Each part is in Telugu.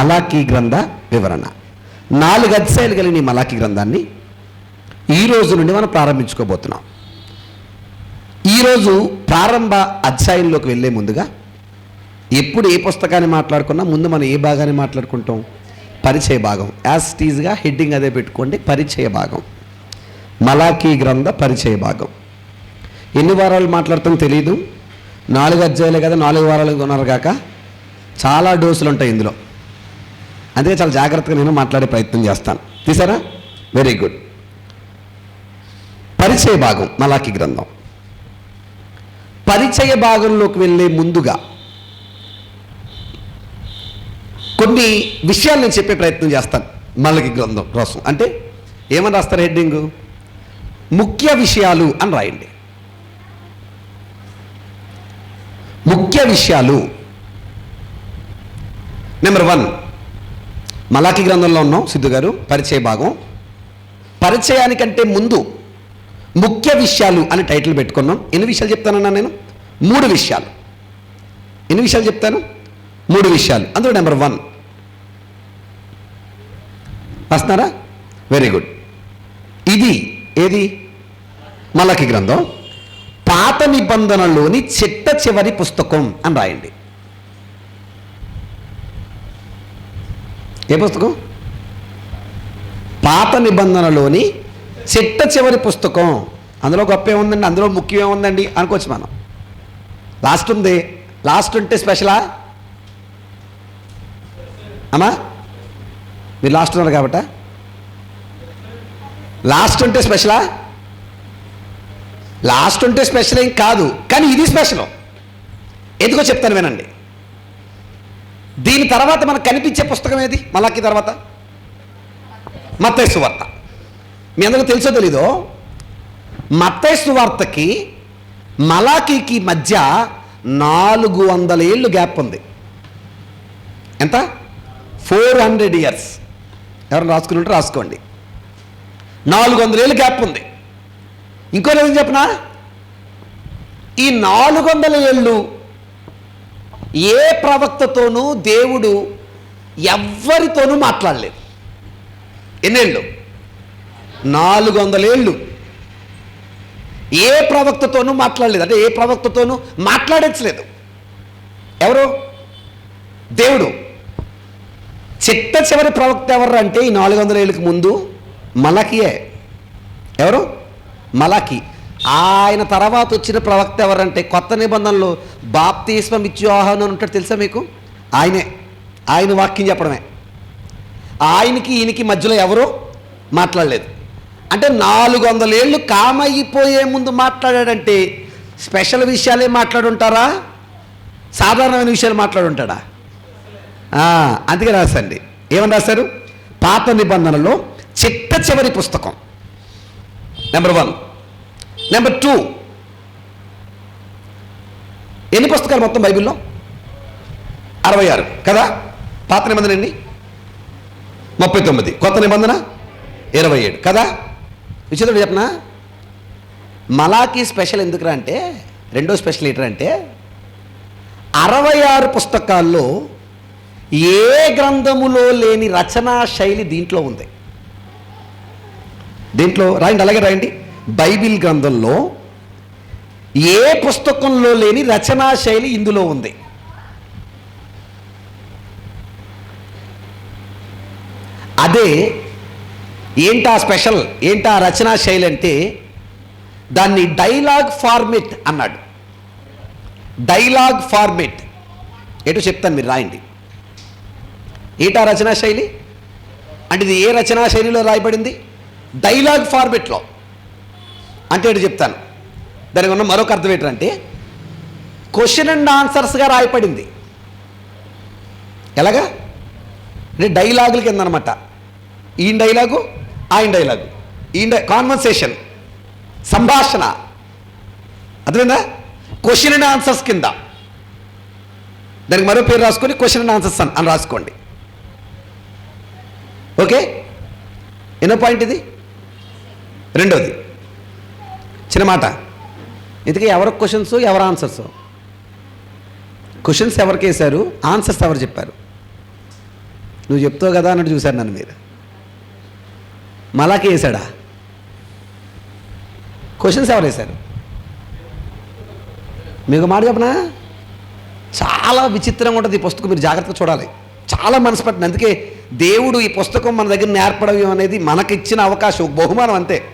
మలాఖీ గ్రంథ వివరణ. నాలుగు అధ్యాయాలు కలిగిన ఈ మలాకీ గ్రంథాన్ని ఈ రోజు నుండి మనం ప్రారంభించుకోబోతున్నాం. ఈరోజు ప్రారంభ అధ్యాయంలోకి వెళ్ళే ముందుగా ఎప్పుడు ఏ పుస్తకాన్ని మాట్లాడుకున్నా ముందు మనం ఏ భాగాన్ని మాట్లాడుకుంటాం? పరిచయ భాగం. యాజ్ టీజ్గా హెడ్డింగ్ అదే పెట్టుకోండి పరిచయ భాగం. మలాకీ గ్రంథ పరిచయ భాగం. ఎన్ని వారాలు మాట్లాడతాం తెలియదు నాలుగు అధ్యాయులే కదా నాలుగు వారాలు ఉన్నారు కాక చాలా డోసులు ఉంటాయి ఇందులో. అందుకే చాలా జాగ్రత్తగా నేను మాట్లాడే ప్రయత్నం చేస్తాను. తీసారా? వెరీ గుడ్ పరిచయ భాగం మలాకి గ్రంథం. పరిచయ భాగంలోకి వెళ్ళే ముందుగా కొన్ని విషయాలు నేను చెప్పే ప్రయత్నం చేస్తాను మల్లకి గ్రంథం కోసం. అంటే ఏమని రాస్తారు హెడ్డింగ్? ముఖ్య విషయాలు అని రాయండి. ముఖ్య విషయాలు. నెంబర్ వన్ మలాఖీ గ్రంథంలో ఉన్నాం సిద్ధు గారు పరిచయ భాగం. పరిచయానికంటే ముందు ముఖ్య విషయాలు అని టైటిల్ పెట్టుకున్నాం. ఎన్ని విషయాలు చెప్తానన్నా నేను? మూడు విషయాలు. ఎన్ని విషయాలు చెప్తాను? మూడు విషయాలు. అందులో నెంబర్ వన్. వస్తున్నారా వెరీ గుడ్. ఇది ఏది? మలకి గ్రంథం. పాత నిబంధనలోని చిట్ట చివరి పుస్తకం అని రాయండి. ఏ పుస్తకం? పాత నిబంధనలోని చిట్ట చివరి పుస్తకం. అందులో గొప్ప ఏముందండి? అందులో ముఖ్యం ఏముందండి? అనుకోవచ్చు మనం. లాస్ట్ ఉంది. లాస్ట్ ఉంటే స్పెషలా? అమ్మా? మీరు లాస్ట్ ఉన్నారు కాబట్ట? లాస్ట్ ఉంటే స్పెషలా? లాస్ట్ ఉంటే స్పెషల్ ఏం కాదు. కానీ ఇది స్పెషల్. ఎందుకో చెప్తాను వినండి. దీని తర్వాత మనకు కనిపించే పుస్తకం ఏది? మలాకి తర్వాత? మత్తేసు వార్త. మీ అందరికీ తెలుసో తెలీదో? మత్తేసు వార్తకి మలాకీకి మధ్య నాలుగు వందల ఏళ్ళు గ్యాప్ ఉంది. ఎంత? Four hundred years. ఎవరైనా రాసుకుని రాసుకోండి. నాలుగు వందల ఏళ్ళు గ్యాప్ ఉంది. ఇంకో ఏం చెప్పనా? ఈ నాలుగు వందల ఏళ్ళు ఏ ప్రవక్తతోనూ దేవుడు ఎవ్వరితోనూ మాట్లాడలేదు. ఎన్నేళ్ళు? నాలుగు వందలేళ్ళు ఏ ప్రవక్తతోనూ మాట్లాడలేదు. అంటే ఏ ప్రవక్తతోనూ మాట్లాడించలేదు. ఎవరు? దేవుడు. చిట్ట చివరి ప్రవక్త ఎవరు అంటే ఈ నాలుగు వందల ఏళ్ళకి ముందు మలకియే ఎవరు? మలకి ఆయన తర్వాత వచ్చిన ప్రవక్త ఎవరంటే కొత్త నిబంధనలు బాప్తీస్వం ఇచ్చి ఆహ్వానం అని ఉంటాడు తెలుసా మీకు? ఆయనే. ఆయన వాక్యం చెప్పడమే. ఆయనకి ఈయనకి మధ్యలో ఎవరో మాట్లాడలేదు. అంటే నాలుగు వందలేళ్ళు కామైపోయే ముందు మాట్లాడాడంటే స్పెషల్ విషయాలే మాట్లాడుంటారా? సాధారణమైన విషయాలు మాట్లాడుంటాడా? అందుకే రాసండి. ఏమని రాశారు? పాత నిబంధనలో చిట్ట చివరి పుస్తకం. నెంబర్ వన్ నెంబర్ టూ ఎన్ని పుస్తకాలు మొత్తం బైబిల్లో? అరవై ఆరు. కదా? పాత నిబంధన ఎన్ని? ముప్పై తొమ్మిది. కొత్త నిబంధన? ఇరవై ఏడు. కదా? విచిత్రుడు చెప్పనా? మలాకి స్పెషల్ ఎందుకురా అంటే రెండో స్పెషల్ ఏంటంటే అంటే అరవై ఆరు పుస్తకాల్లో ఏ గ్రంథములో లేని రచనా శైలి దీంట్లో ఉంది. దీంట్లో రాయండి అలాగే రాయండి. బైబిల్ గ్రంథంలో ఏ పుస్తకంలో లేని రచనా శైలి ఇందులో ఉంది. అదే ఏంటా స్పెషల్? ఏంటా రచనా శైలి అంటే దాన్ని డైలాగ్ ఫార్మెట్ అన్నాడు. Dialogue format. ఏటో చెప్తాను మీరు రాయండి. ఏంటా రచనా శైలి? అంటే ఇది ఏ రచనా శైలిలో రాయబడింది? డైలాగ్ ఫార్మెట్లో. అంటే చెప్తాను. దానికి ఉన్న మరొక అర్థం ఏంటంటే క్వశ్చన్ అండ్ ఆన్సర్స్గా రాయపడింది ఎలాగా? అంటే డైలాగుల కింద అనమాట ఈయన డైలాగు ఆయన డైలాగు ఈయన కాన్వర్సేషన్ సంభాషణ. అర్థమైందా? క్వశ్చన్ అండ్ ఆన్సర్స్ కింద. దానికి మరో పేరు రాసుకొని క్వశ్చన్ అండ్ ఆన్సర్స్ అని రాసుకోండి. ఓకే? ఎన్నో పాయింట్ ఇది? రెండోది. చిన్న మాట. ఇంతకీ ఎవరి క్వశ్చన్స్ ఎవరు ఆన్సర్స్ క్వశ్చన్స్ ఎవరికి వేశారు? ఆన్సర్స్ ఎవరు చెప్పారు? నువ్వు చెప్తావు కదా అన్నట్టు చూశారు నన్ను మీరు. మలాకి వేశాడా? క్వశ్చన్స్ ఎవరు వేశారు? మీకు మాట చెప్పనా? చాలా విచిత్రంగా ఉంటుంది ఈ పుస్తకం మీరు జాగ్రత్తగా చూడాలి. చాలా మనసు పట్టింది. అందుకే దేవుడు ఈ పుస్తకం మన దగ్గర నేర్పడం అనేది మనకిచ్చిన అవకాశం బహుమానం అంతే.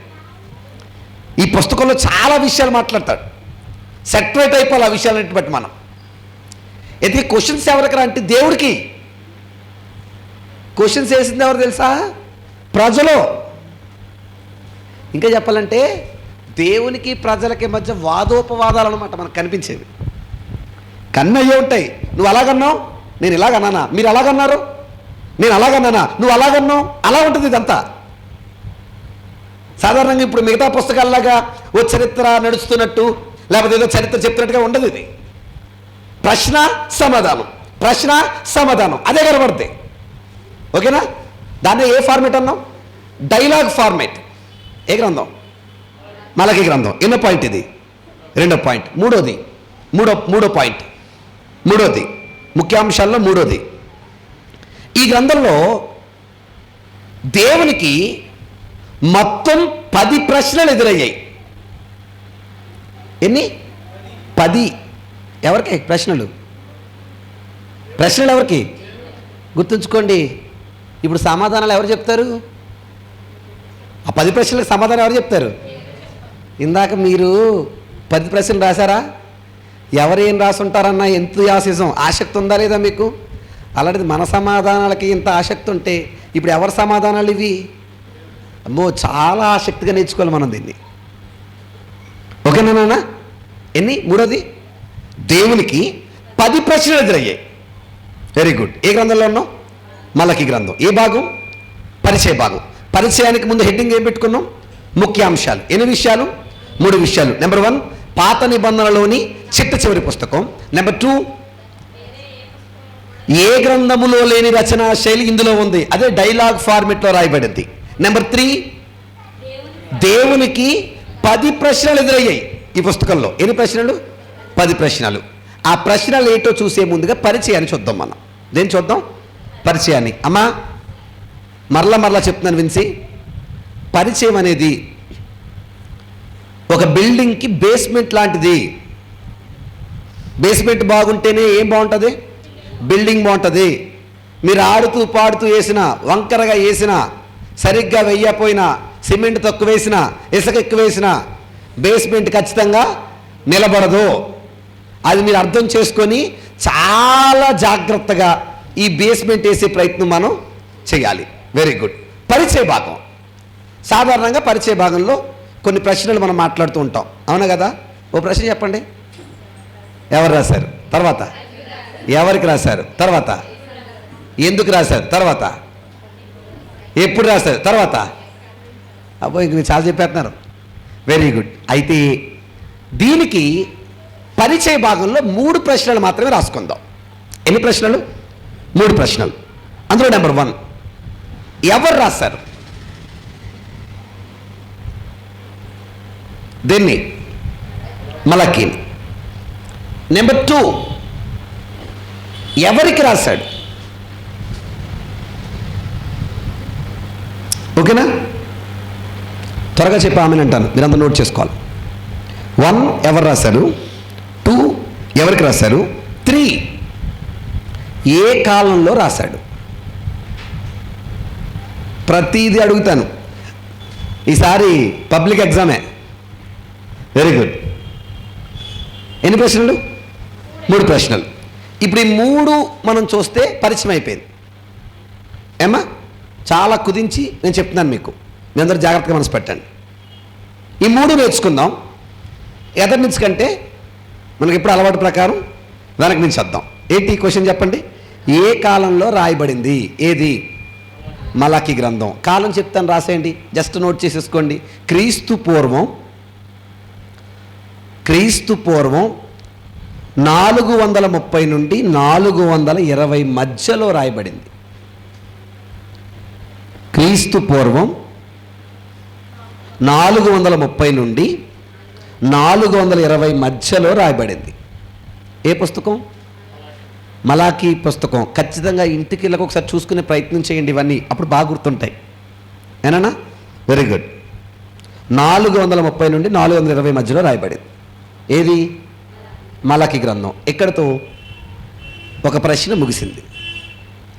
ఈ పుస్తకంలో చాలా విషయాలు మాట్లాడతాడు. సెటరేట్ అయిపోవాలి ఆ విషయాలన్నిటి బట్టి మనం. అయితే క్వశ్చన్స్ ఎవరికి అంటే దేవుడికి. క్వశ్చన్స్ వేసింది ఎవరు తెలుసా? ప్రజలు. ఇంకా చెప్పాలంటే దేవునికి ప్రజలకి మధ్య వాదోపవాదాలు అనమాట మనకు కనిపించేవి. కన్నయ్యే ఉంటాయి. నువ్వు అలాగన్నావు? నేను ఇలాగన్నానా మీరు అలాగన్నారు నేను అలాగన్నానా నువ్వు అలాగన్నావు అలా ఉంటుంది ఇదంతా. సాధారణంగా ఇప్పుడు మిగతా పుస్తకాల్లాగా ఓ చరిత్ర నడుస్తున్నట్టు లేకపోతే ఏదో చరిత్ర చెప్తున్నట్టుగా ఉండదు ఇది. ప్రశ్న సమాధానం. ప్రశ్న సమాధానం. అదే కనబడుతుంది ఓకేనా? దాన్ని ఏ ఫార్మేట్ అన్నాం డైలాగ్ ఫార్మేట్ ఏ గ్రంథం? మలకి గ్రంథం. ఎన్నో పాయింట్ ఇది? రెండో పాయింట్ మూడోది? మూడో మూడో పాయింట్ మూడోది. ముఖ్యాంశాల్లో మూడోది. ఈ గ్రంథంలో దేవునికి మొత్తం పది ప్రశ్నలు ఎదురయ్యాయి. ఎన్ని? పది. ఎవరికి ప్రశ్నలు? ప్రశ్నలు ఎవరికి? గుర్తుంచుకోండి. ఇప్పుడు సమాధానాలు ఎవరు చెప్తారు? ఆ పది ప్రశ్నలకు సమాధానం ఎవరు చెప్తారు? ఇందాక మీరు పది ప్రశ్నలు రాశారా? ఎవరేం రాసుంటారన్న ఎంతయాసిజం ఆసక్తి ఉందా లేదా మీకు? అలాంటిది మన సమాధానాలకి ఇంత ఆసక్తి ఉంటే ఇప్పుడు ఎవరి సమాధానాలు ఇవి? అమ్మో చాలా ఆసక్తిగా నేర్చుకోవాలి మనం దీన్ని. ఓకేనా నాన్న? ఎన్ని? మూడోది? దేవునికి పది ప్రశ్నలు ఎదురయ్యాయి. వెరీ గుడ్ ఏ గ్రంథంలో ఉన్నాం? మలకి గ్రంథం. ఏ భాగం? పరిచయ భాగం. పరిచయానికి ముందు హెడ్డింగ్ ఏం పెట్టుకున్నాం? ముఖ్యాంశాలు ఎన్ని విషయాలు? మూడు విషయాలు. నెంబర్ వన్ పాత నిబంధనలోని చిట్ట చివరి పుస్తకం. నెంబర్ టూ ఏ గ్రంథములో లేని రచనా శైలి ఇందులో ఉంది? అదే డైలాగ్ ఫార్మెట్లో రాయబడింది. నెంబర్ త్రీ దేవునికి పది ప్రశ్నలు ఎదురయ్యాయి ఈ పుస్తకంలో. ఎన్ని ప్రశ్నలు? పది ప్రశ్నలు. ఆ ప్రశ్నలు ఏంటో చూసే ముందుగా పరిచయాన్ని చూద్దాం మనం. దేని చూద్దాం? పరిచయాన్ని. అమ్మా మరలా మరలా చెప్తున్నాను విన్సి. పరిచయం అనేది ఒక బిల్డింగ్కి బేస్మెంట్ లాంటిది. బేస్మెంట్ బాగుంటేనే ఏం బాగుంటుంది? బిల్డింగ్ బాగుంటుంది. మీరు ఆడుతూ పాడుతూ వేసిన వంకరగా వేసిన సరిగ్గా వెయ్యపోయినా సిమెంట్ తక్కువ వేసినా ఇసుక ఎక్కువ వేసిన బేస్మెంట్ ఖచ్చితంగా నిలబడదు. అది మీరు అర్థం చేసుకొని చాలా జాగ్రత్తగా ఈ బేస్మెంట్ వేసే ప్రయత్నం మనం చేయాలి. వెరీ గుడ్ పరిచయ భాగం. సాధారణంగా పరిచయ భాగంలో కొన్ని ప్రశ్నలు మనం మాట్లాడుతూ ఉంటాం. అవునా కదా? ఓ ప్రశ్న చెప్పండి. ఎవరు రాశారు? తర్వాత. ఎవరికి రాశారు? తర్వాత. ఎందుకు రాశారు? తర్వాత. ఎప్పుడు రాస్తారు? తర్వాత? అబ్బో ఇంక మీరు చాలా చెప్పేస్తున్నారు. వెరీ గుడ్ అయితే దీనికి పరిచయ భాగంలో మూడు ప్రశ్నలు మాత్రమే రాసుకుందాం. ఎన్ని ప్రశ్నలు? మూడు ప్రశ్నలు. అందులో నెంబర్ వన్ ఎవరు రాశారు? దీన్ని? మలకీని నెంబర్ టూ ఎవరికి రాశాడు? ఓకేనా? త్వరగా చెప్పి ఆమెను అంటాను. మీరంతా నోట్ చేసుకోవాలి. వన్ ఎవరు రాశారు? టూ ఎవరికి రాశారు? త్రీ ఏ కాలంలో రాశాడు? ప్రతిదీ అడుగుతాను. ఈసారి పబ్లిక్ ఎగ్జామే. వెరీ గుడ్ ఎన్ని ప్రశ్నలు? మూడు ప్రశ్నలు. ఇప్పుడు ఈ మూడు మనం చూస్తే పరిచయం అయిపోయింది. ఏమా చాలా కుదించి నేను చెప్తున్నాను మీకు. మీ అందరూ జాగ్రత్తగా మనసు పెట్టండి. ఈ మూడు నేర్చుకుందాం. ఎదరి నుంచి కంటే మనకి ఎప్పుడు అలవాటు ప్రకారం వెనక నుంచి వద్దాం. ఏంటి ఈ క్వశ్చన్ చెప్పండి? ఏ కాలంలో రాయబడింది? ఏది? మలాకి గ్రంథం. కాలం చెప్తాను రాసేయండి. జస్ట్ నోట్ చేసేసుకోండి. క్రీస్తు పూర్వం క్రీస్తు పూర్వం నాలుగు వందల ముప్పై నుండి నాలుగు వందల ఇరవై మధ్యలో రాయబడింది. క్రీస్తు పూర్వం నాలుగు వందల ముప్పై నుండి నాలుగు వందల ఇరవై మధ్యలో రాయబడింది. ఏ పుస్తకం? మలాఖీ పుస్తకం. ఖచ్చితంగా ఇంటికి వెళ్ళక ఒకసారి చూసుకునే ప్రయత్నం చేయండి ఇవన్నీ. అప్పుడు బాగా గుర్తుంటాయి. ఏనా వెరీ గుడ్ నాలుగు వందల ముప్పై నుండి నాలుగు వందల ఇరవై మధ్యలో రాయబడింది. ఏది? మలాఖీ గ్రంథం. ఎక్కడితో? ఒక ప్రశ్న ముగిసింది.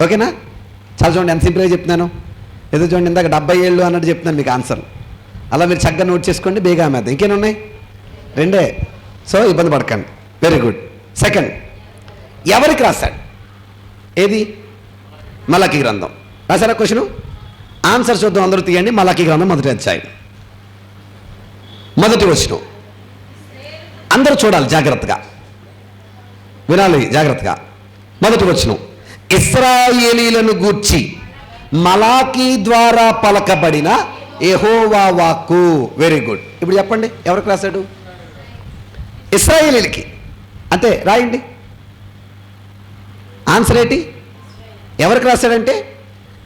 ఓకేనా? చాలా చూడండి ఎంత సింపుల్గా చెప్తున్నాను? ఏదో చూడండి ఇందాక డెబ్బై ఏళ్ళు అన్నట్టు చెప్తున్నాను మీకు ఆన్సర్. అలా మీరు చక్కగా నోట్ చేసుకోండి బేగా మీద ఇంకేనా ఉన్నాయి? రెండే. సో ఇబ్బంది పడకండి. వెరీ గుడ్ సెకండ్ ఎవరికి రాశాడు? ఏది? మలకి గ్రంథం. రాశారా క్వశ్చన్? ఆన్సర్ చూద్దాం అందరూ తీయండి. మలకి గ్రంథం మొదటి అధ్యాయం. మొదటి వచ్చిన అందరూ చూడాలి జాగ్రత్తగా. వినాలి జాగ్రత్తగా. మొదటి వచ్చిన ఇస్రాయేలీలను గూర్చి మలాకీ ద్వారా పలకబడిన ఎహోవా వాక్కు. వెరీ గుడ్ ఇప్పుడు చెప్పండి ఎవరికి రాశాడు? ఇస్రాయేలీలకి. అంతే రాయండి. ఆన్సర్ ఏంటి? ఎవరికి రాశాడంటే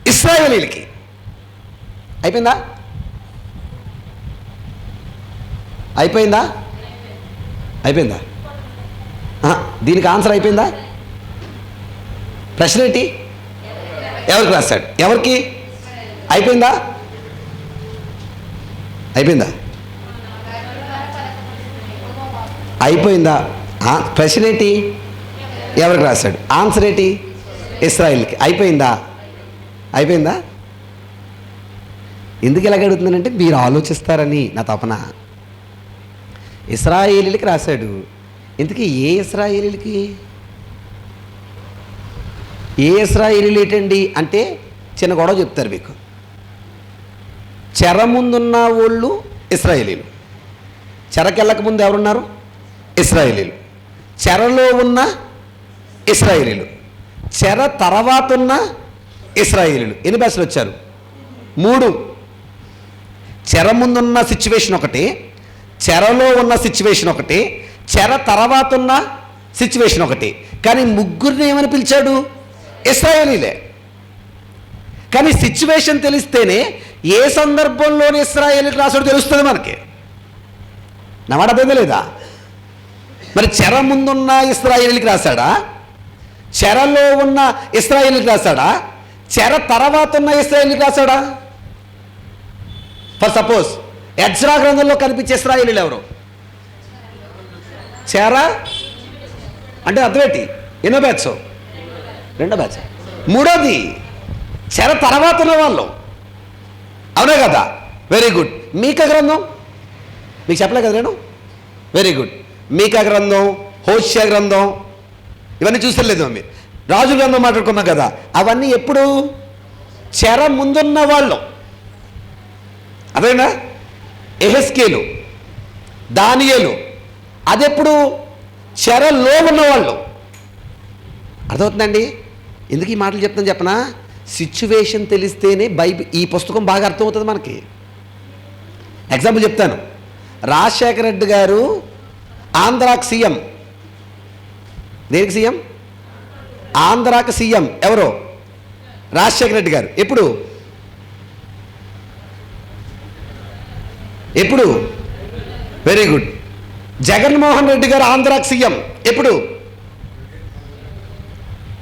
ఇస్రాయేలీలకి. అయిపోయిందా? అయిపోయిందా? అయిపోయిందా? దీనికి ఆన్సర్ అయిపోయిందా? ప్రశ్న ఏంటి? ఎవరికి రాశాడు ఎవరికి? అయిపోయిందా? అయిపోయిందా? అయిపోయిందా? ఆ, ప్రశ్న ఏంటి? ఎవరికి రాశాడు ఆన్సర్ ఏంటి? ఇస్రాయిల్కి. అయిపోయిందా? అయిపోయిందా? ఎందుకు ఇలాగ అడుగుతున్నానంటే మీరు ఆలోచిస్తారని నా తపన. ఇస్రాయేలీలకి రాశాడు. ఇంతకీ ఏ ఇస్రాయేలీలకి? ఏ ఇస్రాయేలీలు ఏంటండి అంటే చిన్న గొడవ చెప్తారు మీకు. చెర ముందున్న వాళ్ళు ఇస్రాయేలీలు. చెరకెళ్ళక ముందు ఎవరున్నారు? ఇస్రాయేలీలు. చెరలో ఉన్న ఇస్రాయేలీలు. చెర తర్వాత ఉన్న ఇస్రాయేలీలు. ఎన్ని భాషలు వచ్చారు? మూడు. చెర ముందున్న సిచ్యువేషన్ ఒకటి చెరలో ఉన్న సిచ్యువేషన్ ఒకటి చెర తర్వాత ఉన్న సిచ్యువేషన్ ఒకటి. కానీ ముగ్గురిని ఏమని పిలిచాడు? ఇస్రాయేలీలే. కానీ సిచ్యువేషన్ తెలిస్తేనే ఏ సందర్భంలోని ఇస్రాయేలీకి రాసుడు తెలుస్తుంది మనకి. నా మాట అర్థం లేదా మరి చెర ముందున్న ఇస్రాయేలీకి రాశాడా? చెరలో ఉన్న ఇస్రాయేలీకి రాశాడా? చెర తర్వాత ఉన్న ఇస్రాయేలీకి రాశాడా? ఫర్ సపోజ్ ఎజ్రా గ్రంథంలో కనిపించే ఇస్రాయేలీలు ఎవరు? చెర? అంటే అర్థమేంటి ఎన్నో బ్యాచ్ రెండో బ్యాచ్ మూడోది చెర తర్వాత ఉన్న వాళ్ళు. అవునా కదా? వెరీ గుడ్ మీక గ్రంథం? మీకు చెప్పలే కదా నేను? వెరీ గుడ్ మీక గ్రంథం హోష్య గ్రంథం ఇవన్నీ చూసలేదు మీరు. రాజు గ్రంథం మాట్లాడుకున్నాం కదా అవన్నీ ఎప్పుడు? చెర ముందున్న వాళ్ళు. అదేనా? ఎహెస్కేలు దానియేలు. అదెప్పుడు? చెరలో ఉన్నవాళ్ళు అర్థమవుతుందండి? ఎందుకు ఈ మాటలు చెప్తాను చెప్పనా? సిచ్యువేషన్ తెలిస్తేనే బైబిల్ ఈ పుస్తకం బాగా అర్థమవుతుంది మనకి. ఎగ్జాంపుల్ చెప్తాను. రాజశేఖర రెడ్డి గారు ఆంధ్రాకి సీఎం. దేనికి సీఎం? ఆంధ్రాకి సీఎం. ఎవరో? రాజశేఖర రెడ్డి గారు. ఎప్పుడు? ఎప్పుడు? వెరీ గుడ్ జగన్మోహన్ రెడ్డి గారు ఆంధ్రాకి సీఎం. ఎప్పుడు?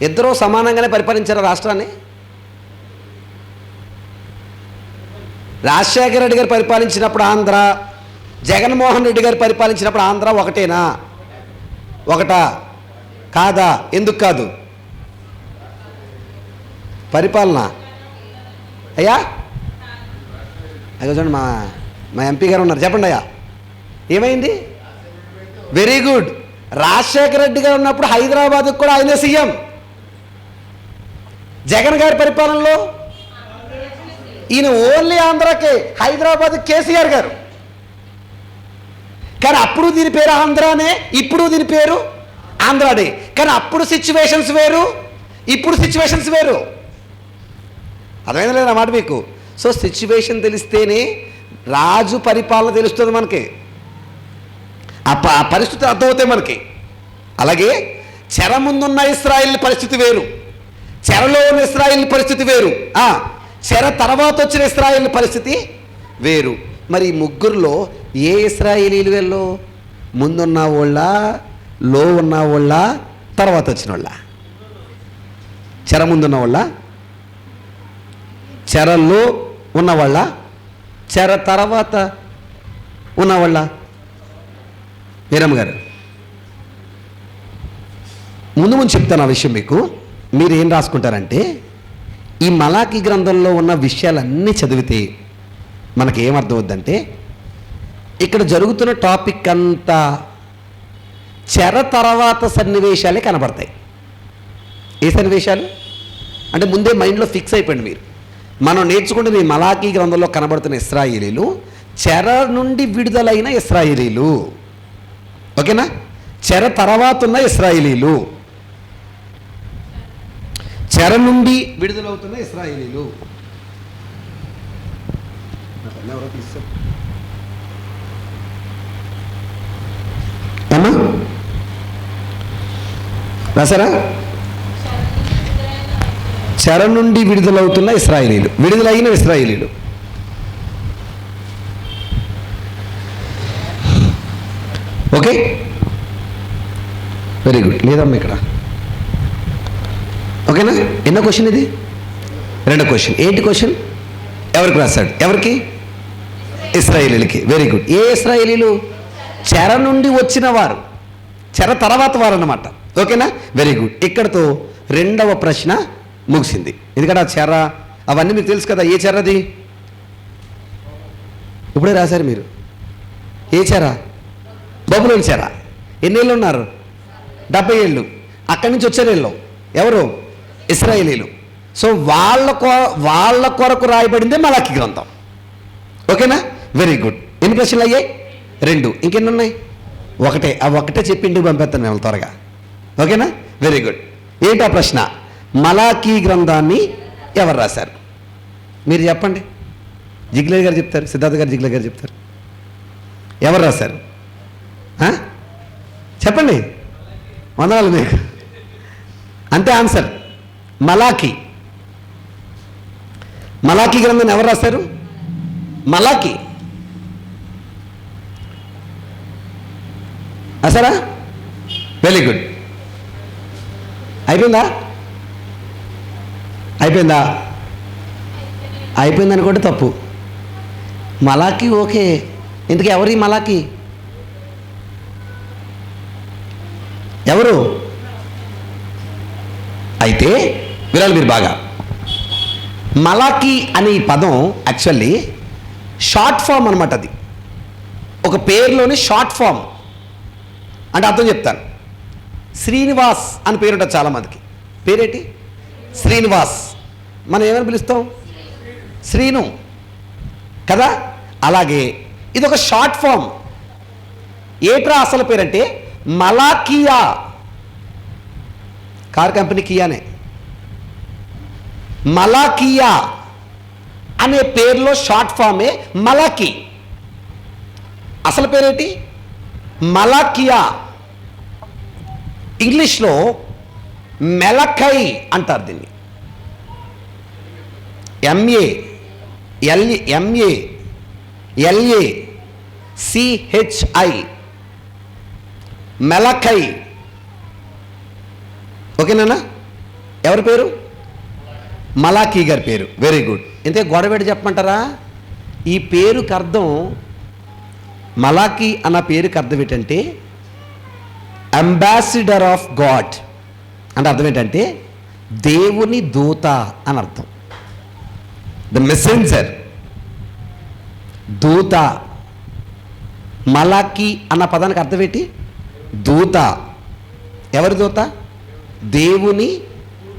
ఇద్దరూ సమానంగానే పరిపాలించారు రాష్ట్రాన్ని? రాజశేఖర రెడ్డి గారు పరిపాలించినప్పుడు ఆంధ్ర జగన్మోహన్ రెడ్డి గారు పరిపాలించినప్పుడు ఆంధ్ర ఒకటేనా? ఒకటా? కాదా? ఎందుకు కాదు? పరిపాలన. అయ్యా? అయ్యో చూడండి మా మా ఎంపీ గారు ఉన్నారు. చెప్పండి అయ్యా. ఏమైంది? వెరీ గుడ్ రాజశేఖర రెడ్డి గారు ఉన్నప్పుడు హైదరాబాద్కి కూడా ఆయనే సీఎం. జగన్ గారి పరిపాలనలో ఈయన ఓన్లీ ఆంధ్రాకే హైదరాబాద్ కేసీఆర్ గారు. కానీ అప్పుడు దీని పేరు ఆంధ్రానే ఇప్పుడు దీని పేరు ఆంధ్రాడే. కానీ అప్పుడు సిచ్యువేషన్స్ వేరు ఇప్పుడు సిచ్యువేషన్స్ వేరు. అర్థమైంది లేదా మాట మీకు? సో సిచ్యువేషన్ తెలిస్తేనే రాజు పరిపాలన తెలుస్తుంది మనకి. ఆ ఆ పరిస్థితి అర్థమవుతాయి మనకి. అలాగే చెర ముందున్న ఇస్రాయిల్ పరిస్థితి వేరు. చెరలో ఉన్న ఇస్రాయిల్ పరిస్థితి వేరు. ఆ, చెర తర్వాత వచ్చిన ఇస్రాయిల్ పరిస్థితి వేరు. మరి ముగ్గురులో ఏ ఇస్రాయేలీలు వెళ్ళు ముందున్న వాళ్ళ లో ఉన్న వాళ్ళ తర్వాత వచ్చిన వాళ్ళ? చెర ముందున్న వాళ్ళ చెరలో ఉన్నవాళ్ళ చెర తర్వాత ఉన్నవాళ్ళ వీరమ్మ గారు ముందు ముందు చెప్తాను ఆ విషయం మీకు. మీరు ఏం రాసుకుంటారంటే ఈ మలాకి గ్రంథంలో ఉన్న విషయాలన్నీ చదివితే మనకి ఏమర్థమవుద్దంటే ఇక్కడ జరుగుతున్న టాపిక్ అంతా చెర తర్వాత సన్నివేశాలే కనబడతాయి. ఏ సన్నివేశాలు? అంటే ముందే మైండ్లో ఫిక్స్ అయిపోయింది మీరు. మనం నేర్చుకుంటున్న ఈ మలాకి గ్రంథంలో కనబడుతున్న ఇస్రాయేలీలు చెర నుండి విడుదలైన ఇస్రాయేలీలు. ఓకేనా? చెర తర్వాత ఉన్న ఇస్రాయేలీలు. చెర నుండి విడుదలవుతున్న ఇస్రాయేలీలు. అమ్మా? రాసారా చెర నుండి విడుదలవుతున్న ఇస్రాయేలీలు. విడుదలైన ఇస్రాయేలీలు. ఓకే? Very good. లేదమ్మా ఇక్కడ. ఓకేనా? ఎన్నో క్వశ్చన్ ఇది? రెండో క్వశ్చన్ ఏంటి క్వశ్చన్ ఎవరికి రాశాడు ఎవరికి? ఇస్రాయేలీలకి. వెరీ గుడ్ ఏ ఇస్రాయేలీలు? చెర నుండి వచ్చిన వారు. చెర తర్వాత వారు అన్నమాట ఓకేనా? వెరీ గుడ్ ఇక్కడతో రెండవ ప్రశ్న ముగిసింది. ఎందుకంటే ఆ చెర అవన్నీ మీకు తెలుసు కదా. ఏ చెరది? ఇప్పుడే రాశారు మీరు. ఏ చెర? బబులోని చెర. ఎన్నేళ్ళు ఉన్నారు? డెబ్బై ఏళ్ళు. అక్కడి నుంచి వచ్చారు వీళ్ళు ఎవరు? ఇస్రాయేలీలు. సో వాళ్ళ కో వాళ్ళ కొరకు రాయబడిందే మలాకి గ్రంథం. ఓకేనా? వెరీ గుడ్ ఎన్ని ప్రశ్నలు అయ్యాయి? రెండు. ఇంకెన్ని ఉన్నాయి? ఒకటే. ఆ ఒకటే చెప్పిండి పంపిస్తాను పంపేస్తాను త్వరగా. ఓకేనా? వెరీ గుడ్ ఏంటి ఆ ప్రశ్న? మలాకీ గ్రంథాన్ని ఎవరు రాశారు? మీరు చెప్పండి. జిగ్లే గారు చెప్తారు. సిద్ధార్థ గారు జిగ్లే గారు చెప్తారు. ఎవరు రాశారు? చెప్పండి. వందనాలు మీకు. అంతే ఆన్సర్. మలాకి మలాకి గ్రంథం ఎవరు రాశారు? మలాకి అసరా వెరీ గుడ్ అయిపోయిందా? అయిపోయిందా? అయిపోయింది అనుకుంటే తప్పు. మలాకి ఓకే. ఇంతకీ ఎవరు ఈ మలాకి ఎవరు? అయితే వినాలి మీరు బాగా. మలాకి అనే ఈ పదం యాక్చువల్లీ షార్ట్ ఫామ్ అనమాట అది. ఒక పేరులోని షార్ట్ ఫామ్ అంటే అర్థం చెప్తాను. శ్రీనివాస్ అని పేరు ఉంటుంది చాలామందికి పేరేంటి? శ్రీనివాస్. మనం ఏమని పిలుస్తాం? శ్రీను. కదా? అలాగే ఇది ఒక షార్ట్ ఫామ్ ఏట్రా అసలు పేరంటే? మలాకియా కార్ కంపెనీ కియానే. మలాకియా అనే పేరులో షార్ట్ ఫామే మలాకి. అసలు పేరేంటి? మలాకియా. ఇంగ్లీష్లో మెలకై అంటారు దీన్ని. M A L M A L A C H I Malachi. ఓకేనా? ఎవరి పేరు? మలాకీ గారి పేరు. వెరీ గుడ్ ఇంతే గొడవేడి చెప్పమంటారా? ఈ పేరుకి అర్థం మలాఖీ అన్న పేరుకి అర్థం ఏంటంటే అంబాసిడర్ ఆఫ్ గాడ్ అంటే అర్థం ఏంటంటే దేవుని దూత అని అర్థం. ద మెసెంజర్ దూత. మలాకి అన్న పదానికి అర్థం ఏంటి? దూత. ఎవరి దూత? దేవుని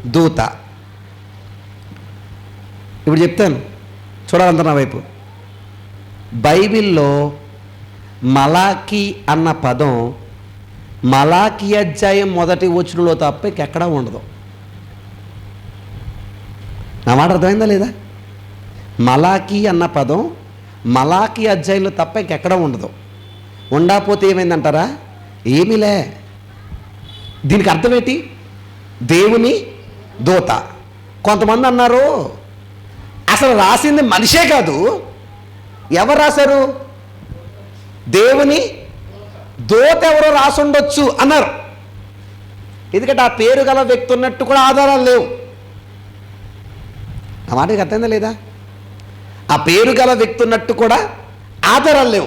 దూత. ఇప్పుడు చెప్తాను. చూడాలంత నా వైపు. బైబిల్లో మలాకి అన్న పదం మలాకి అధ్యాయం మొదటి వచనంలో తప్ప ఇంకెక్కడా ఉండదు. నా మాట అర్థమైందా లేదా? మలాకి అన్న పదం మలాకి అధ్యాయంలో తప్ప ఇంకెక్కడా ఉండదు. ఉండకపోతే ఏమైందంటారా? ఏమీలే? దీనికి అర్థం ఏంటి? దేవుని దూత. కొంతమంది అన్నారు అసలు రాసింది మనిషే కాదు. ఎవరు రాశారు? దేవుని దోత ఎవరో రాసుండొచ్చు అన్నారు. ఎందుకంటే ఆ పేరు గల వ్యక్తి ఉన్నట్టు కూడా ఆధారాలు లేవు. ఆ మాటకి అర్థమైందా లేదా? ఆ పేరు గల వ్యక్తి ఉన్నట్టు కూడా ఆధారాలు లేవు.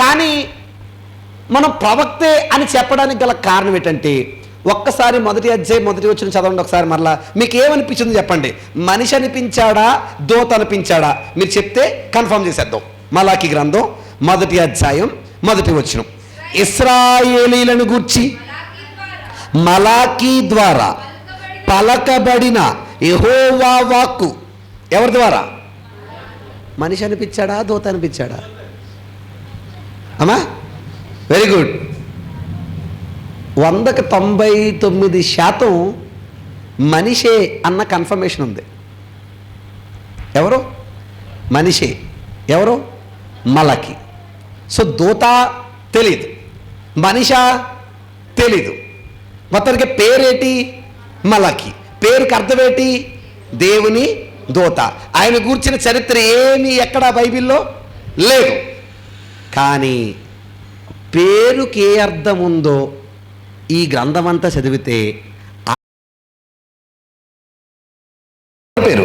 కానీ మనం ప్రవక్తే అని చెప్పడానికి గల కారణం ఏంటంటే ఒక్కసారి మొదటి అధ్యాయం మొదటి వచ్చిన చదవండి ఒకసారి మరలా. మీకు ఏమనిపించింది చెప్పండి? మనిషి అనిపించాడా? దోత అనిపించాడా? మీరు చెప్తే కన్ఫర్మ్ చేసేద్దాం. మలాకి గ్రంథం మొదటి అధ్యాయం మొదటి వచ్చిన ఇస్రాయేలీలను గూర్చి మలాకీ ద్వారా పలకబడిన ఎహోవా వాక్కు. ఎవరి ద్వారా? మనిషి అనిపించాడా? దోత అనిపించాడా? అమ్మా? వెరీ గుడ్ వందకు తొంభై తొమ్మిది శాతం మనిషే అన్న కన్ఫర్మేషన్ ఉంది. ఎవరు? మనిషే. ఎవరు? మలకి. సో దూత తెలీదు. మనిషా తెలీదు. మొత్తానికి పేరేటి? మలకి. పేరుకి అర్థమేటి? దేవుని దూత. ఆయన కూర్చిన చరిత్ర ఏమీ ఎక్కడా బైబిల్లో లేదు. కానీ పేరుకి ఏ అర్థం ఉందో ఈ గ్రంథమంతా చదివితే పేరు.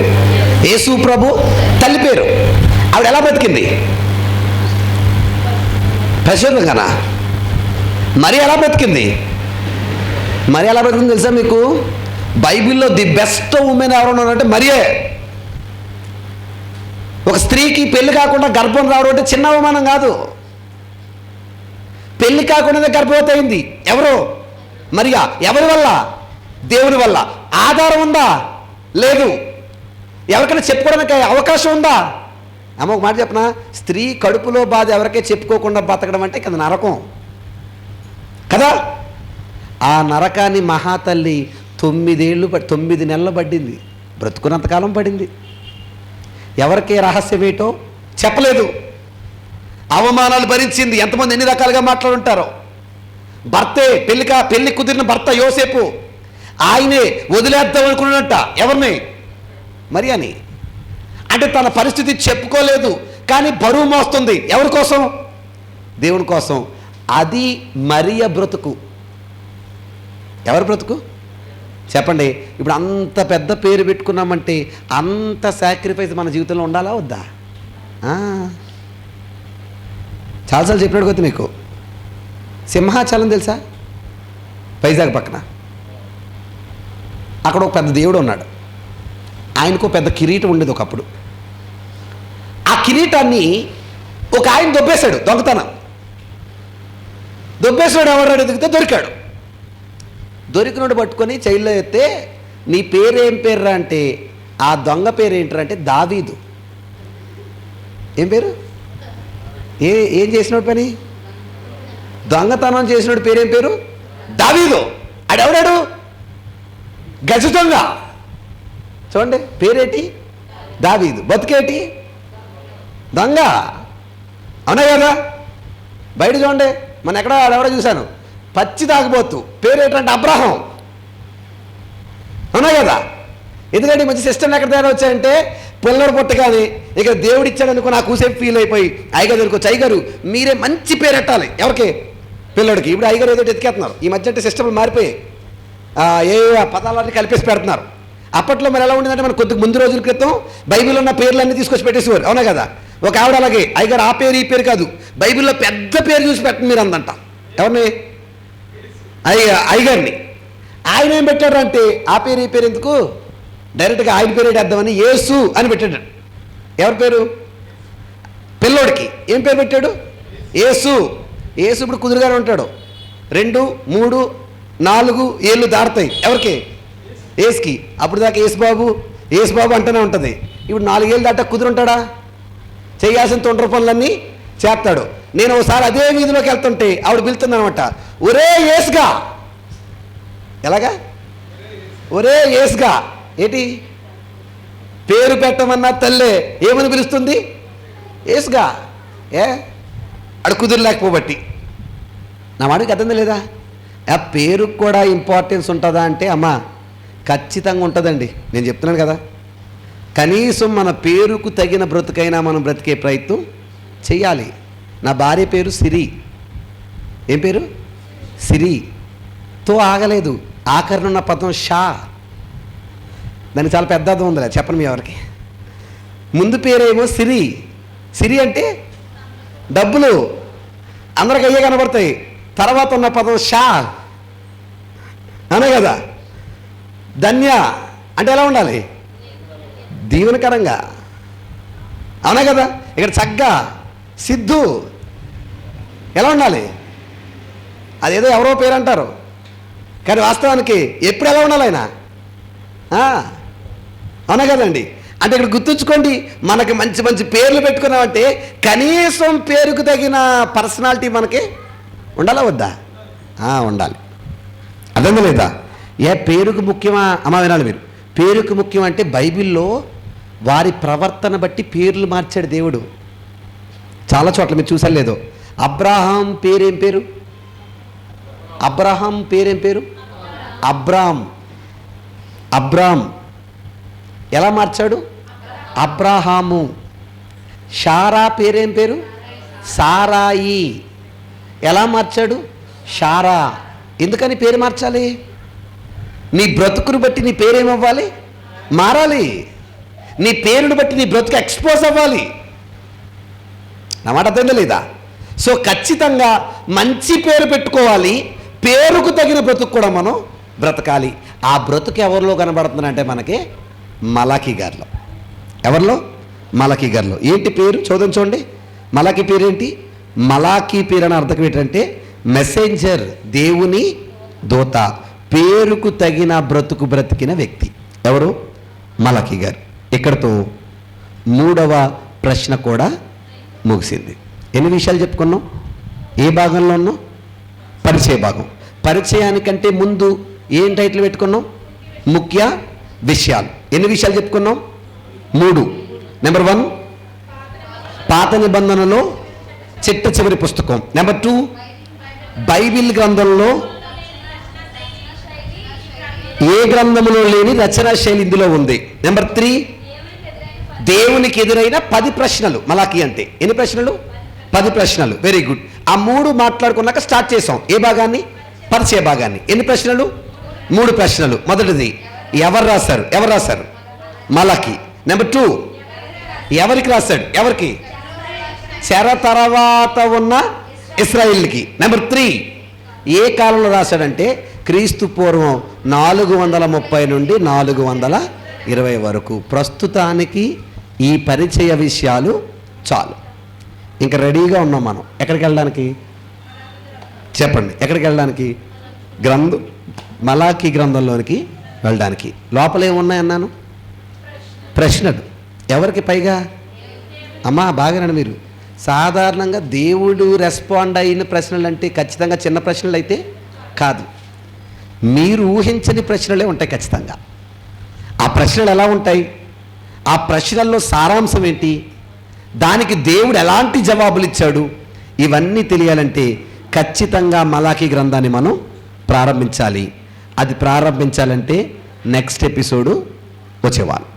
యేసు ప్రభు తల్లి పేరు. ఆవిడ ఎలా బ్రతికింది ప్రశాంతంగానా మరి ఎలా బతికింది? మరి ఎలా బతికింది తెలుసా మీకు? బైబిల్లో ది బెస్ట్ ఉమెన్ ఎవరన్నా అంటే మరియే. ఒక స్త్రీకి పెళ్ళి కాకుండా గర్భం రావడం అంటే చిన్న అవమానం కాదు. పెళ్ళి కాకుండానే గర్భవతి అయింది. ఎవరు? మరియా ఎవరి వల్ల? దేవుని వల్ల. ఆధారం ఉందా? లేదు. ఎవరికైనా చెప్పుకోవడానికి అవకాశం ఉందా? అమ్మ ఒక మాట చెప్పనా? స్త్రీ కడుపులో బాధ ఎవరికైనా చెప్పుకోకుండా బతకడం అంటే కింద నరకం. కదా? ఆ నరకాన్ని మహాతల్లి తొమ్మిదేళ్ళు ప- తొమ్మిది నెలలు పడింది బ్రతుకున్నంతకాలం పడింది ఎవరికే రహస్యమేటో చెప్పలేదు. అవమానాలు భరించింది. ఎంతమంది ఎన్ని రకాలుగా మాట్లాడుంటారో. భర్తే పెళ్ళిక పెళ్ళి కుదిరిన భర్త యోసేపు. ఆయనే వదిలేద్దాం అనుకున్నట్ట ఎవరిని? మరి అని అంటే తన పరిస్థితి చెప్పుకోలేదు కానీ బరువు మోస్తుంది. ఎవరి కోసం? దేవుని కోసం. అది మరియ బ్రతుకు. ఎవరి బ్రతుకు? చెప్పండి. ఇప్పుడు అంత పెద్ద పేరు పెట్టుకున్నామంటే అంత సాక్రిఫైస్ మన జీవితంలో ఉండాలా వద్దా? చాలాసార్లు చెప్పినట్టు కొద్ది మీకు సింహాచలం తెలుసా? వైజాగ్ పక్కన. అక్కడ ఒక పెద్ద దేవుడు ఉన్నాడు. ఆయనకు ఒక పెద్ద కిరీటం ఉండేది ఒకప్పుడు. ఆ కిరీటాన్ని ఒక ఆయన దొబ్బేశాడు దొంగతనం. దొబ్బేశాడు ఎవడాడు ఎదిగితే దొరికాడు. దొరికినోడు పట్టుకొని చైల్లో ఎత్తే నీ పేరేం పేర్రా? అంటే ఆ దొంగ పేరు ఏంటరా అంటే దావీదు. ఏం పేరు? ఏ ఏం చేసినోడు పని? దొంగతనం చేసినోడు పేరేం పేరు? దావీదు. ఆడెవడాడు? గజ దొంగ చూడండి పేరేటి? దావీదు. బతికేటి? దొంగ. అవునా కదా? బయట చూడండి మన ఎక్కడ ఆడెవడో చూశాను. పచ్చి తాగబోతు. పేరేటంటే అబ్రహం. అవునా కదా? ఎందుకంటే మంచి సిస్టమ్ ఎక్కడ తయారు వచ్చాయంటే పిల్లడు పుట్టగానే ఇక దేవుడు ఇచ్చాడు అనుకో నాకు కూసేపు ఫీల్ అయిపోయి అయ్యగారు అనుకో అయ్యగారు మీరే మంచి పేరు ఎవరికి? పిల్లడికి. ఇప్పుడు ఐగారు ఏదో ఎతికేస్తున్నారు. ఈ మధ్య అంటే సిస్టమ్లు మారిపోయాయి. ఏ పదాలన్నీ కలిపేసి పెడుతున్నారు. అప్పట్లో మరి ఎలా ఉండేదంటే మన కొద్ది ముందు రోజుల క్రితం బైబిల్లో ఉన్న పేర్లన్నీ తీసుకొచ్చి పెట్టేసేవారు. అవునా కదా? ఒక ఆవిడ అలాగే ఐగారు ఆ పేరు ఈ పేరు కాదు. బైబిల్లో పెద్ద పేరు చూసి పెట్టండి మీరు అందంట. ఎవరిని? అయ్య అయ్యగారిని. ఆయన ఏం పెట్టాడు అంటే ఆ పేరు ఈ పేరు ఎందుకు? డైరెక్ట్గా ఆయన పేరు వేద్దామని యేసు అని పెట్టాడు. ఎవరి పేరు? పిల్లోడికి. ఏం పేరు పెట్టాడు? యేసు. యేసు ఇప్పుడు కుదురుగానే ఉంటాడు. రెండు మూడు నాలుగు ఏళ్ళు దాటుతాయి. ఎవరికి? ఏసుకి అప్పుడు దాకా యేసు బాబు యేసు బాబు అంటూనే ఉంటుంది. ఇప్పుడు నాలుగేళ్ళు దాటా కుదురుంటాడా చేయాల్సిన తొండ్ర పనులన్నీ చేస్తాడు. నేను ఒకసారి అదే వీధిలోకి వెళ్తుంటే ఆవిడ పిలుతుందనమాట ఒరే ఏసుగా ఎలాగా? ఒరే ఏసుగా ఏంటి? పేరు పెట్టమన్నా తల్లే. ఏమని పిలుస్తుంది? ఏసుగా ఏ? అడు కుదిరలేకపోబట్టి నా మాటకి అర్థం లేదా ఆ పేరుకు కూడా ఇంపార్టెన్స్ ఉంటుందా అంటే అమ్మా ఖచ్చితంగా ఉంటుందండి. నేను చెప్తున్నాను కదా. కనీసం మన పేరుకు తగిన బ్రతుకైనా మనం బ్రతికే ప్రయత్నం చెయ్యాలి. నా భార్య పేరు సిరి. ఏం పేరు? సిరి. తో ఆగలేదు. ఆఖరినున్న ఉన్న పదం షా. దానికి చాలా పెద్ద అర్థం ఉందిలే. చెప్పను మీ ఎవరికి. ముందు పేరేమో సిరి. సిరి అంటే డబ్బులు. అందరికి అయ్యే కనబడతాయి. తర్వాత ఉన్న పదం షా. అనే కదా? ధన్య. అంటే ఎలా ఉండాలి? దీవెనకరంగా. అవునా కదా? ఇక్కడ చగ్గా. సిద్ధు. ఎలా ఉండాలి? అదేదో ఎవరో పేరు అంటారు. కానీ వాస్తవానికి ఎప్పుడు ఎలా ఉండాలి ఆయన? అవునా కదండి? అంటే ఇక్కడ గుర్తుంచుకోండి మనకి మంచి మంచి పేర్లు పెట్టుకున్నామంటే కనీసం పేరుకు తగిన పర్సనాలిటీ మనకి ఉండాలా వద్దా? ఉండాలి. అర్థం లేదా? ఏ పేరుకు ముఖ్యమా? అమ్మ వినాలి మీరు. పేరుకు ముఖ్యం అంటే బైబిల్లో వారి ప్రవర్తన బట్టి పేర్లు మార్చాడు దేవుడు. చాలా చోట్ల మీరు చూసారు లేదో. అబ్రాహాం పేరేం పేరు? అబ్రాహాం పేరేం పేరు? అబ్రామ్. అబ్రామ్. ఎలా మార్చాడు? అబ్రహాము. షారా పేరేం పేరు? సారాయి. ఎలా మార్చాడు? షారా. ఎందుకని పేరు మార్చాలి? నీ బ్రతుకును బట్టి నీ పేరేమవ్వాలి? మారాలి. నీ పేరును బట్టి నీ బ్రతుకు ఎక్స్పోజ్ అవ్వాలి. నా మాట అర్థం లేదా సో ఖచ్చితంగా మంచి పేరు పెట్టుకోవాలి. పేరుకు తగిన బ్రతుకు కూడా మనం బ్రతకాలి. ఆ బ్రతుకు ఎవరిలో కనబడుతుందంటే మనకి మలాఖీ గారిలో. ఎవరిలో? మలాఖీ గారిలో. ఏంటి పేరు? చూద్దాం చూడండి. మలాఖీ పేరు ఏంటి మలాఖీ పేరు అని అర్థం ఏంటంటే మెసెంజర్ దేవుని దూత పేరుకు తగిన బ్రతుకు బ్రతికిన వ్యక్తి. ఎవరు? మలాఖీ గారు. ఇక్కడతో మూడవ ప్రశ్న కూడా ముగిసింది. ఎన్ని విషయాలు చెప్పుకున్నాం? ఏ భాగంలో ఉన్నాం? పరిచయ భాగం. పరిచయానికంటే ముందు ఏం టైటిల్ పెట్టుకున్నాం? ముఖ్య విషయాలు. ఎన్ని విషయాలు చెప్పుకున్నాం? మూడు. నెంబర్ వన్ పాత నిబంధనలో చిట్ట చివరి పుస్తకం. నెంబర్ టూ బైబిల్ గ్రంథంలో ఏ గ్రంథములో లేని రచనా శైలి ఇందులో ఉంది. నెంబర్ త్రీ దేవునికి ఎదురైన పది ప్రశ్నలు. మలాకి అంటే. ఎన్ని ప్రశ్నలు? పది ప్రశ్నలు. వెరీ గుడ్ ఆ మూడు మాట్లాడుకున్నాక స్టార్ట్ చేసాం. ఏ భాగాన్ని? పరిచయ భాగాన్ని. ఎన్ని ప్రశ్నలు? మూడు ప్రశ్నలు. మొదటిది ఎవరు రాశారు ఎవరు రాశారు మలాకి. నెంబర్ టూ ఎవరికి రాశాడు ఎవరికి? చెర తర్వాత ఉన్న ఇస్రాయిల్కి. నెంబర్ త్రీ ఏ కాలంలో రాశాడంటే క్రీస్తు పూర్వం నాలుగు వందల ముప్పై నుండి నాలుగు వందల ఇరవై వరకు. ప్రస్తుతానికి ఈ పరిచయ విషయాలు చాలు. ఇంకా రెడీగా ఉన్నాం మనం. ఎక్కడికి వెళ్ళడానికి? చెప్పండి. ఎక్కడికి వెళ్ళడానికి? గ్రంథం మలాఖీ గ్రంథంలోనికి వెళ్ళడానికి. లోపలేమున్నాయన్నాను ప్రశ్నలు. ఎవరికి పైగా? అమ్మా బాగానండి మీరు. సాధారణంగా దేవుడు రెస్పాండ్ అయిన ప్రశ్నలు అంటే ఖచ్చితంగా చిన్న ప్రశ్నలు అయితే కాదు. మీరు ఊహించని ప్రశ్నలే ఉంటాయి ఖచ్చితంగా. ఆ ప్రశ్నలు ఎలా ఉంటాయి? ఆ ప్రశ్నల్లో సారాంశం ఏంటి? దానికి దేవుడు ఎలాంటి జవాబులు ఇచ్చాడు? ఇవన్నీ తెలియాలంటే ఖచ్చితంగా మలాఖీ గ్రంథాన్ని మనం ప్రారంభించాలి. అది ప్రారంభించాలంటే నెక్స్ట్ ఎపిసోడు వచ్చేవాళ్ళు.